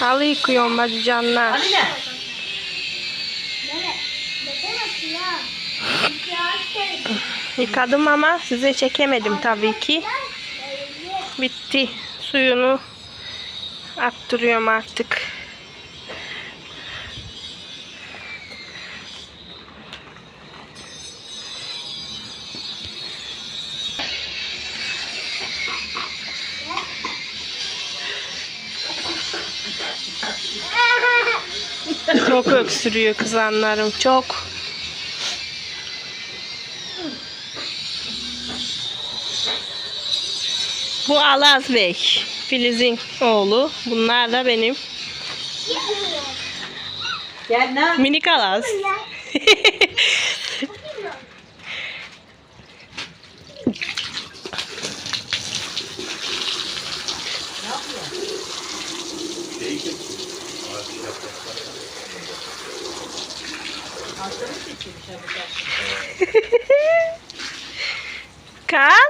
Halı yıkıyorum bacı canlar. Hadi gel. Yıkadım ama size çekemedim tabii ki. Bitti. Suyunu attırıyorum artık. Çok öksürüyor kızanlarım çok. Bu Alaz Bey. Filiz'in oğlu. Bunlar da benim. Gel? Minik Alaz. Kan?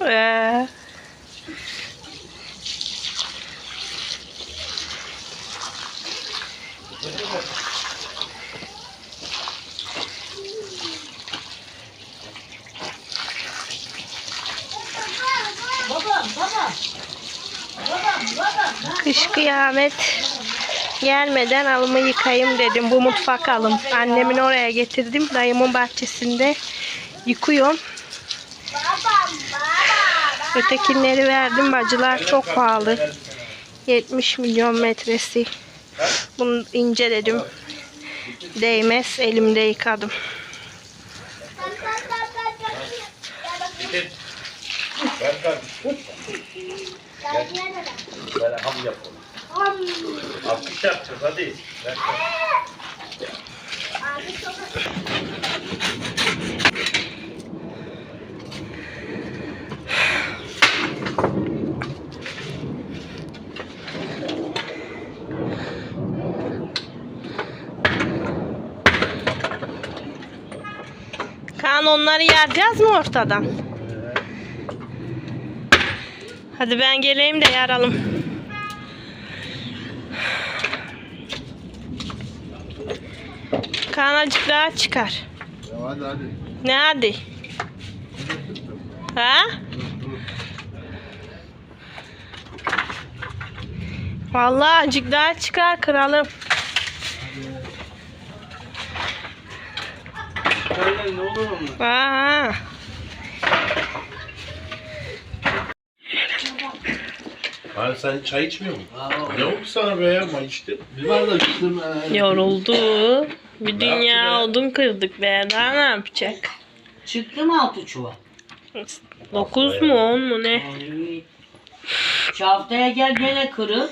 Yeah. Ee. Kıyamet gelmeden alımı yıkayayım dedim. Bu mutfak alım. Annemin oraya getirdim. Dayımın bahçesinde yıkıyorum. Ötekinleri verdim. Bacılar çok pahalı. 70 milyon metresi. Bunu inceledim. Değmez. Elimde yıkadım. Böyle ham yapalım. Alkış yapacağız hadi. Kaan onları yaracağız mı ortadan? Hadi ben geleyim de yaralım. Kaan azıcık daha çıkar. Hadi hadi. Ne hadi? Ha? Vallahi azıcık daha çıkar kralım. Söyle ne olur mu? Ha. Abi sen çay içmiyor musun? Ne oldu sana be ya? Ma içti. Bir bardak içtim. Yoruldu. Bir dünya odun kırdık be. Daha ne yapacak? Çıktı mı altı çuval? 9 mu 10 mu ne? Ay. Şu haftaya gel gene kırın.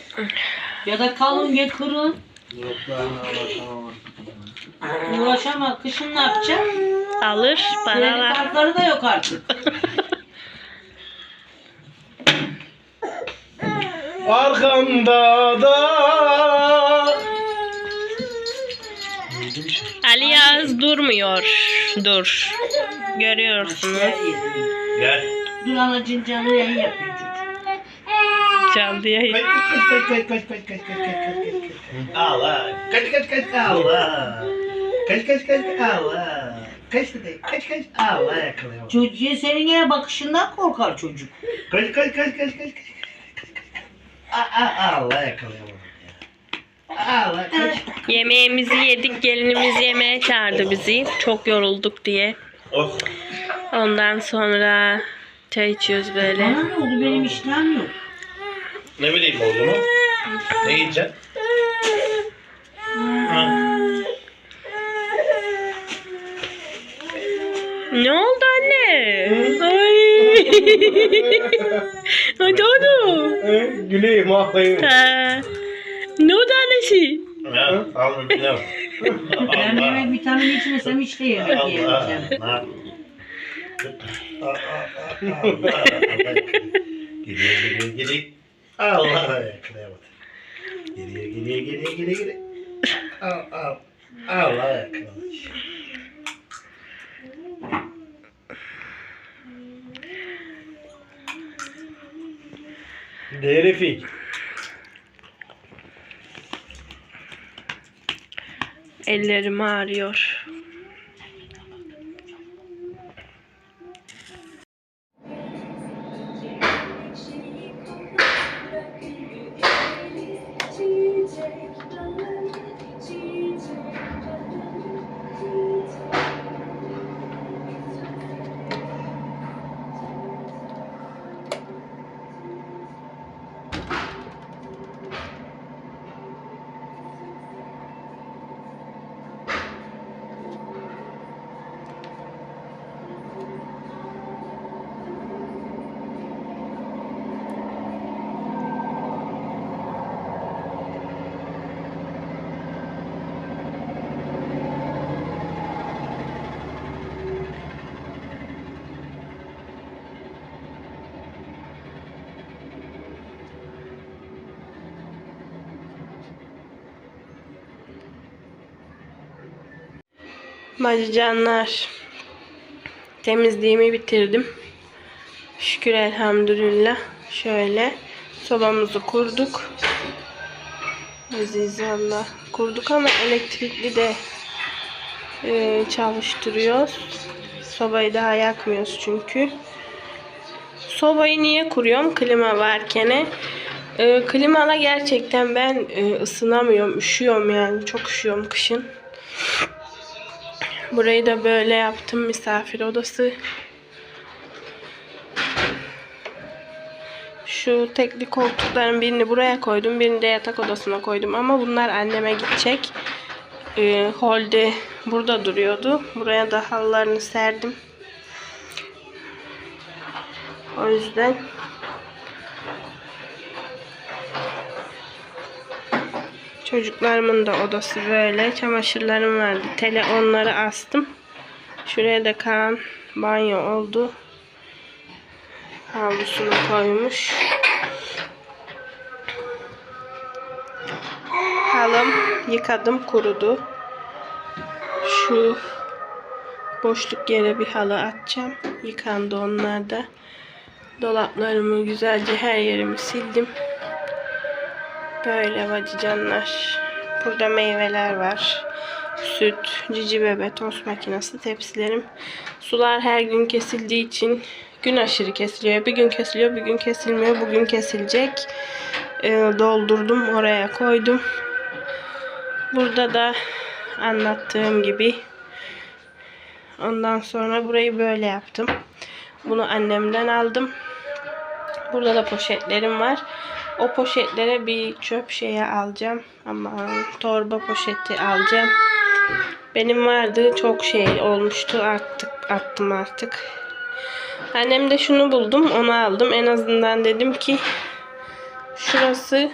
Ya da kalın gel kırın. Yok ben. Uğraşamaz. Kışın ne yapacak? Alır para Kredi var. kartları da yok artık. Arkamda da Ali Yağız durmuyor. Dur. Görüyorsunuz. Gel. Dur anacın canlı yayın yapıyor çocuk. Canlı yayın. Kaç kaç kaç kaç kaç kaç kaç kaç kaç kaç kaç. Allah. Kaç kaç kaç Allah. Kaç kaç kaç Allah. Kaç dedi? Kaç kaç Allah yakalayamam. Çocuğu senin yine bakışından korkar çocuk. Kaç kaç kaç kaç kaç kaç. Allah. Yemeğimizi yedik. Gelinimiz yemeğe çağırdı bizi. Çok yorulduk diye. Ondan sonra çay içiyoruz böyle. Bana ne oldu benim işlem yok. Ne bileyim oğlum? Ne yiyeceksin? Ha. Ne oldu anne? Ay. Oldu? Güleyim ağlayayım. Ha. Ne oldu annesi? Ya al bir pilav. Ben yemek vitamin içmesem hiç de yemek Allah. Gidiyor gidiyor gidiyor. Allah yakalayamadı. Geriye geriye geriye geriye geriye. Al al. Allah kılıç. De Refik. Ellerim ağrıyor. Bacıcanlar. Temizliğimi bitirdim. Şükür elhamdülillah. Şöyle sobamızı kurduk. Aziz Allah. Kurduk ama elektrikli de e, çalıştırıyoruz. Sobayı daha yakmıyoruz çünkü. Sobayı niye kuruyorum? Klima varken. E, klimala gerçekten ben e, ısınamıyorum. Üşüyorum yani. Çok üşüyorum kışın. Burayı da böyle yaptım misafir odası. Şu tekli koltukların birini buraya koydum, birini de yatak odasına koydum ama bunlar anneme gidecek. Ee, holde burada duruyordu. Buraya da halılarını serdim. O yüzden Çocuklarımın da odası böyle. Çamaşırlarım vardı. Tele onları astım. Şuraya da Kaan banyo oldu. Havlusunu koymuş. Halım yıkadım kurudu. Şu boşluk yere bir halı atacağım. Yıkandı onlar da. Dolaplarımı güzelce her yerimi sildim. Böyle bacıcanlar. Burada meyveler var. Süt, cici bebe, tost makinesi, tepsilerim. Sular her gün kesildiği için gün aşırı kesiliyor. Bir gün kesiliyor, bir gün kesilmiyor. Bugün kesilecek. Ee, doldurdum, oraya koydum. Burada da anlattığım gibi ondan sonra burayı böyle yaptım. Bunu annemden aldım. Burada da poşetlerim var. O poşetlere bir çöp şeye alacağım. Ama torba poşeti alacağım. Benim vardı çok şey olmuştu. Attık, attım artık. Annem de şunu buldum. Onu aldım. En azından dedim ki şurası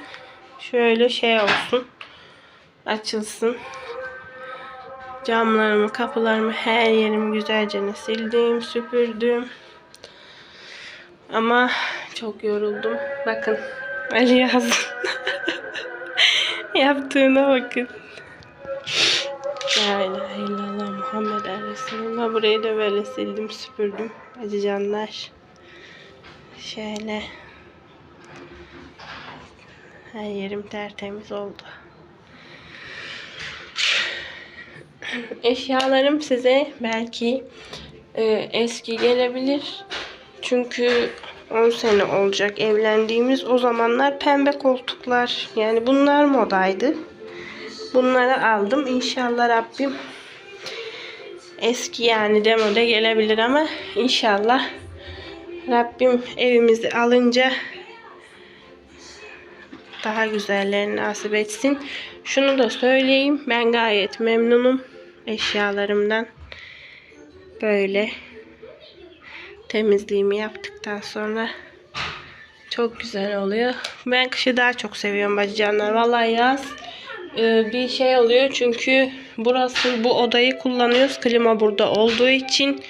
şöyle şey olsun. Açılsın. Camlarımı, kapılarımı, her yerimi güzelce sildim, süpürdüm. Ama çok yoruldum. Bakın Ali yazdı. Yaptığına bakın. La ilahe illallah Muhammed Resulullah. Burayı da böyle sildim süpürdüm. Acı canlar. Şöyle. Her yerim tertemiz oldu. Eşyalarım size belki e, eski gelebilir. Çünkü 10 sene olacak evlendiğimiz o zamanlar pembe koltuklar yani bunlar modaydı. Bunları aldım. İnşallah Rabbim eski yani demode gelebilir ama inşallah Rabbim evimizi alınca daha güzellerini nasip etsin. Şunu da söyleyeyim. Ben gayet memnunum eşyalarımdan. Böyle temizliğimi yaptıktan sonra çok güzel oluyor. Ben kışı daha çok seviyorum bacıcanlar. Vallahi yaz e, bir şey oluyor çünkü burası bu odayı kullanıyoruz. Klima burada olduğu için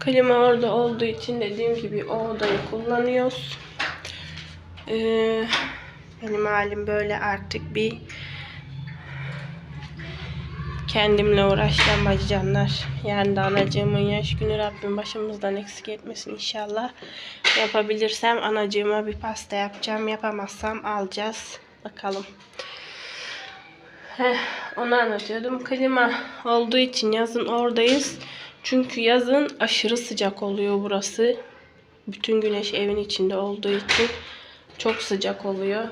klima orada olduğu için dediğim gibi o odayı kullanıyoruz. Ee, Benim halim böyle artık bir kendimle uğraşacağım bacıcanlar. Yarın da anacığımın yaş günü Rabbim başımızdan eksik etmesin inşallah. Yapabilirsem anacığıma bir pasta yapacağım. Yapamazsam alacağız. Bakalım. Heh, onu anlatıyordum. Klima olduğu için yazın oradayız. Çünkü yazın aşırı sıcak oluyor burası. Bütün güneş evin içinde olduğu için çok sıcak oluyor.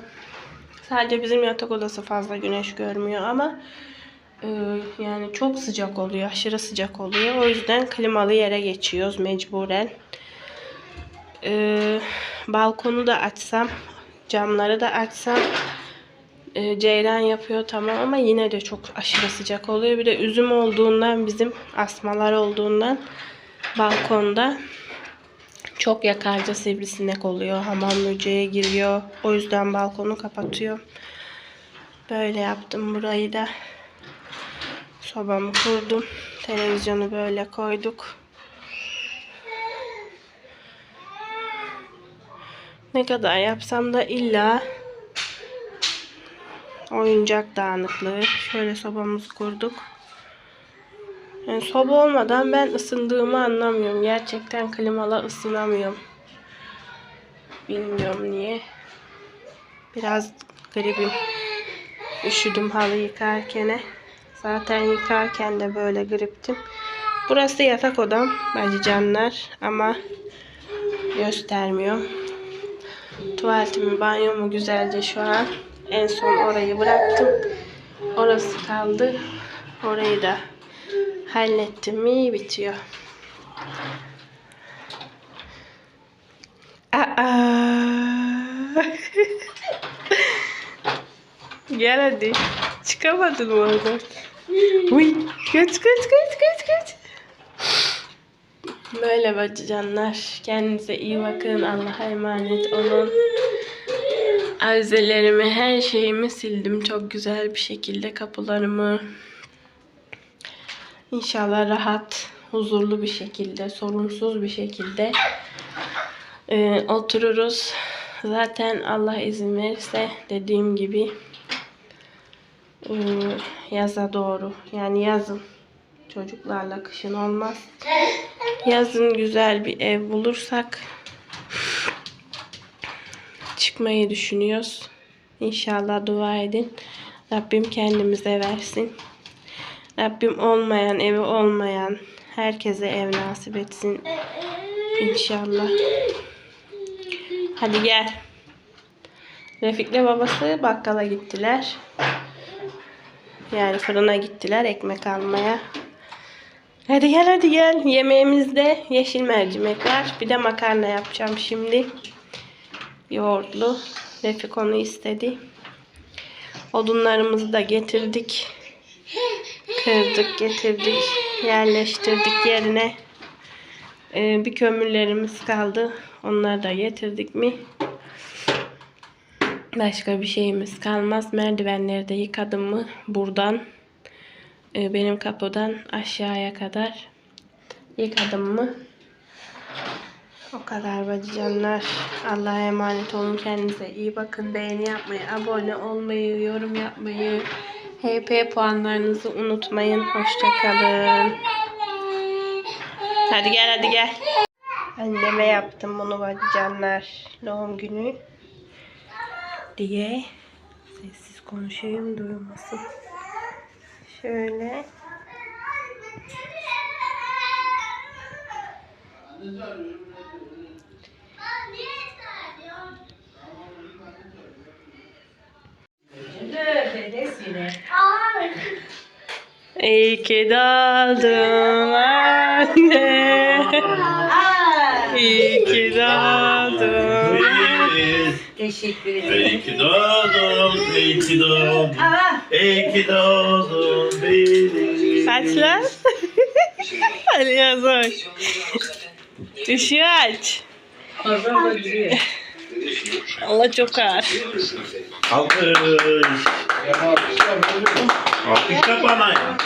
Sadece bizim yatak odası fazla güneş görmüyor ama yani çok sıcak oluyor. Aşırı sıcak oluyor. O yüzden klimalı yere geçiyoruz mecburen. E, balkonu da açsam, camları da açsam e, ceyran yapıyor tamam ama yine de çok aşırı sıcak oluyor. Bir de üzüm olduğundan bizim asmalar olduğundan balkonda çok yakarca sivrisinek oluyor. Hamam böceği giriyor. O yüzden balkonu kapatıyor. Böyle yaptım burayı da. Sobamı kurdum. Televizyonu böyle koyduk. Ne kadar yapsam da illa oyuncak dağınıklığı. Şöyle sobamızı kurduk. Yani soba olmadan ben ısındığımı anlamıyorum. Gerçekten klimalı ısınamıyorum. Bilmiyorum niye. Biraz gribim. Üşüdüm halı yıkarken. Zaten yıkarken de böyle griptim. Burası yatak odam. Bence canlar ama göstermiyorum. Tuvaletimi, banyomu güzelce şu an. En son orayı bıraktım. Orası kaldı. Orayı da hallettim mi bitiyor. Aa. Gel hadi. Çıkamadın oradan? Uy, kaç kaç kaç kaç kaç. Böyle bacıcanlar. Kendinize iyi bakın. Allah'a emanet olun. Arzelerimi, her şeyimi sildim. Çok güzel bir şekilde kapılarımı. İnşallah rahat, huzurlu bir şekilde, sorunsuz bir şekilde e, otururuz. Zaten Allah izin verirse dediğim gibi yaza doğru yani yazın çocuklarla kışın olmaz. Yazın güzel bir ev bulursak çıkmayı düşünüyoruz. İnşallah dua edin. Rabbim kendimize versin. Rabbim olmayan, evi olmayan herkese ev nasip etsin. İnşallah. Hadi gel. Refik'le babası bakkala gittiler. Yani fırına gittiler ekmek almaya. Hadi gel hadi gel. Yemeğimizde yeşil mercimek var. Bir de makarna yapacağım şimdi. Yoğurtlu. Refik onu istedi. Odunlarımızı da getirdik. Kırdık, getirdik, yerleştirdik yerine. Ee, bir kömürlerimiz kaldı. Onları da getirdik mi? Başka bir şeyimiz kalmaz. Merdivenleri de yıkadım mı? Buradan e, benim kapıdan aşağıya kadar yıkadım mı? O kadar bacıcanlar. Allah'a emanet olun. Kendinize iyi bakın. Beğeni yapmayı, abone olmayı, yorum yapmayı, HP puanlarınızı unutmayın. Hoşçakalın. Hadi gel hadi gel. Anneme yaptım bunu bacıcanlar. Doğum günü diye. Sessiz konuşayım duyulmasın. Şöyle. İyi ki doğdun anne. İyi ki doğdun. Teşekkür ederim. İyi ki doğdun, iyi ki doğdun. İyi ki doğdun benim. Kaç lan? Hadi yazar. Işığı aç. Allah çok ağır. Alkış. Alkışla bana ya.